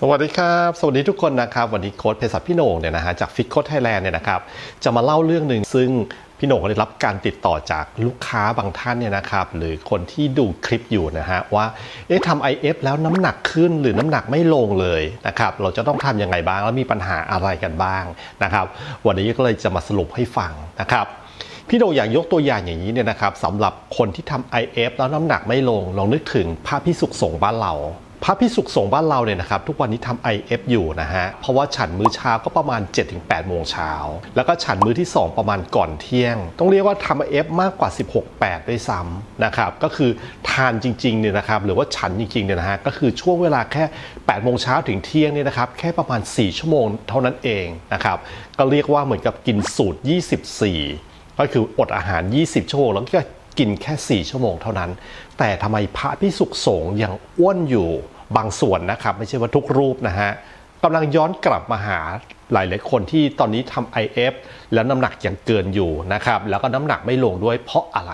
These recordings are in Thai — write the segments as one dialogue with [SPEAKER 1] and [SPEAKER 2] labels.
[SPEAKER 1] สวัสดีครับ สวัสดีทุกคนนะครับ วันนี้โค้ดเภสัชพี่โหน่งเนี่ยนะฮะจากฟิตโค้ดไทยแลนด์เนี่ยนะครับจะมาเล่าเรื่องหนึ่งซึ่งพี่โหน่งได้รับการติดต่อจากลูกค้าบางท่านเนี่ยนะครับหรือคนที่ดูคลิปอยู่นะฮะว่าเอ๊ะทำ IF แล้วน้ำหนักขึ้นหรือน้ำหนักไม่ลงเลยนะครับเราจะต้องทำยังไงบ้าง แล้วมีปัญหาอะไรกันบ้างนะครับวันนี้ก็เลยจะมาสรุปให้ฟังนะครับพี่โดอยากยกตัวอย่างอย่างนี้เนี่ยนะครับสำหรับคนที่ทำ IF แล้วน้ำหนักไม่ลงลองนึกถึงพระพิสุขสงฆ์บ้านเรา พระพิสุขสงฆ์บ้านเราเนี่ยนะครับทุกวันนี้ทำ IF อยู่นะฮะเพราะว่าฉันมื้อเช้าก็ประมาณ 7-8 โมงเช้า แล้วก็ฉันมื้อที่ 2 ประมาณก่อนเที่ยง ต้องเรียกว่าทำ IF มากกว่า 16-8 ด้วยซ้ำนะครับก็คือทานจริงๆเนี่ยนะครับหรือว่าฉันจริงๆเนี่ยนะฮะก็คือช่วงเวลาแค่ 8 โมงเช้าถึงเที่ยงเนี่ยนะครับแค่ประมาณ 4 ชั่วโมงเท่านั้นเองนะครับก็เรียกว่าเหมือนกับกินสูตร 24 ก็คืออดอาหาร 20 ชั่วโมงแล้วก็กินแค่ 4 ชั่วโมงเท่านั้น แต่ทำไมพระพิสุขสงฆ์ยังอ้วนอยู่ บางส่วนนะครับ ไม่ใช่ว่าทุกรูปนะฮะกำลังย้อนกลับมาหาหลายๆคนที่ตอนนี้ทำ IF แล้วน้ำหนักยังเกินอยู่นะครับ แล้วก็น้ำหนักไม่ลงด้วยเพราะอะไร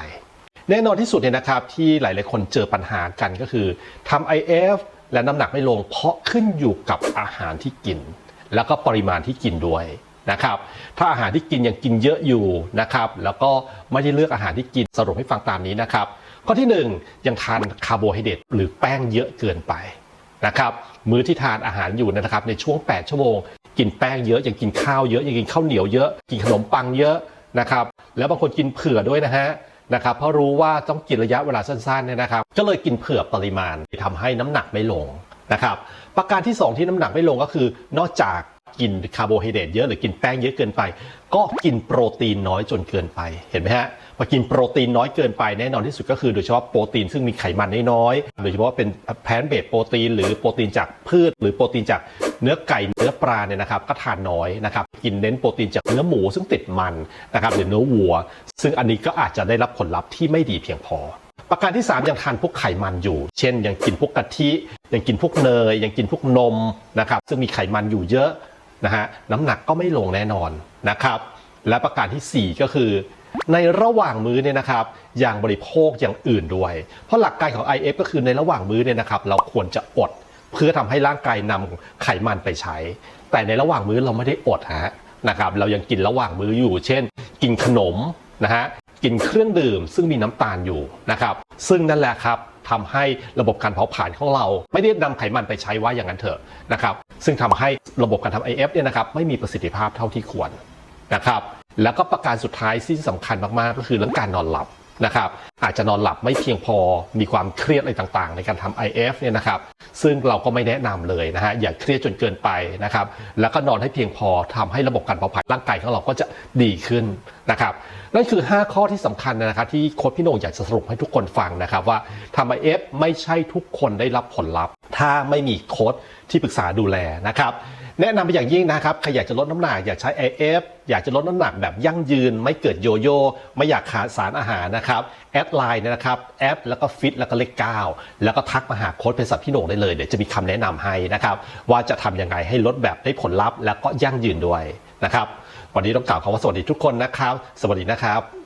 [SPEAKER 1] แน่นอนที่สุดเนี่ยนะครับที่หลายๆคนเจอปัญหากันก็คือทำ IF และน้ำหนักไม่ลงเพราะขึ้นอยู่กับอาหารที่กิน แล้วก็ปริมาณที่กินด้วยนะครับ ถ้าอาหารที่กินยังกินเยอะอยู่นะครับ แล้วก็ไม่ได้เลือกอาหารที่กินสรุปให้ฟังตามนี้นะครับ ข้อที่ 1 ยังทานคาร์โบไฮเดรตหรือแป้งเยอะเกินไป นะครับมื้อที่ทานอาหารอยู่นะครับในช่วง 8 ชั่วโมง กินแป้งเยอะยังกินข้าวเยอะยังกินข้าวเหนียวเยอะ กินขนมปังเยอะนะครับแล้วบางคนกินเผื่อด้วยนะฮะนะครับเพราะรู้ว่าต้องกินระยะเวลาสั้นๆเนี่ยนะครับก็เลยกินเผื่อปริมาณทำให้น้ำหนักไม่ลงนะครับประการที่ 2 ที่น้ำหนักไม่ลงก็คือนอกจากกินคาร์โบไฮเดรตเยอะหรือกินแป้งเยอะเกินไป ก็กินโปรตีนน้อยจนเกินไปเห็นไหมฮะพอกินโปรตีนน้อยเกินไปแน่นอนที่สุดก็คือโดยเฉพาะโปรตีนซึ่งมีไขมันน้อยๆโดยเฉพาะเป็นแพนเบสโปรตีน หรือโปรตีนจากพืช หรือโปรตีนจากเนื้อไก่เนื้อปลาเนี่ยนะครับก็ทานน้อยนะครับกินเน้นโปรตีนจากเนื้อหมูซึ่งติดมันนะครับหรือเนื้อวัว ซึ่งอันนี้ก็อาจจะได้รับผลลัพธ์ที่ไม่ดีเพียงพอ ประการที่ 3 ยังทานพวกไขมันอยู่ เช่น ยังกินพวกกะทิยังกินพวกเนย ยังกินพวกนมนะครับซึ่งมีไขมันอยู่เยอะนะฮะน้ำหนักก็ไม่ลงแน่นอนนะครับและประการทีสี่4 ก็คือ ในระหว่างมื้อเนี่ยนะครับอยังบริโภคอย่างอื่นด้วย เพราะหลักการของ IF ก็คือในระหว่างมื้อเนี่ยนะครับเราควรจะอดเพื่อทำให้ร่างกายนำไขมันไปใช้ แต่ในระหว่างมื้อเราไม่ได้อดฮะนะครับเรายังกินระหว่างมื้ออยู่ เช่น กินขนมนะฮะกินเครื่องดื่มซึ่งมีน้ำตาลอยู่นะครับซึ่งนั่นแหละครับทำให้ระบบการเผาผลาญของเรา ไม่ได้นำไขมันไปใช้ว่าอย่างนั้นเถอะนะครับซึ่งทำให้ระบบการทำ IF เนี่ยนะครับไม่มีประสิทธิภาพเท่าที่ควรนะครับ แล้วก็ประการสุดท้ายที่สำคัญมากๆ ก็คือเรื่องการนอนหลับนะครับอาจจะนอนหลับไม่เพียงพอมีความเครียดอะไรต่างๆ ในการทำ IF เนี่ยนะครับซึ่งเราก็ไม่แนะนำเลยนะฮะอย่าเครียดจนเกินไปนะครับแล้วก็นอนให้เพียงพอทำให้ระบบการเผาผลาญร่างกายของเราก็จะดีขึ้นนะครับนั่นคือ 5 ข้อที่สำคัญนะครับที่โค้ชพี่โหน่งอยากจะสรุปให้ทุกคนฟังนะครับว่าทำ IF ไม่ใช่ทุกคนได้รับผลลัพธ์ ถ้าไม่มีโค้ชที่ปรึกษาดูแลนะครับแนะนำไปอย่างยิ่งนะครับใครอยากจะลดน้ำหนักอยากใช้ IF อยากจะลดน้ำหนักแบบยั่งยืน ไม่เกิดโยโย่ไม่อยากขาดสารอาหารนะครับแอดไลน์นะครับแอดแล้วก็ฟิตแล้วก็เลขเก้าแล้วก็ทักมาหาโค้ชเป็นสัตว์พี่โหน่งได้เลยเดี๋ยวจะมีคำแนะนำให้นะครับว่าจะทำยังไงให้ลดแบบได้ผลลัพธ์แล้วก็ยั่งยืนด้วยนะครับวันนี้ต้องกล่าวคำว่าสวัสดีทุกคนนะครับ สวัสดีนะครับ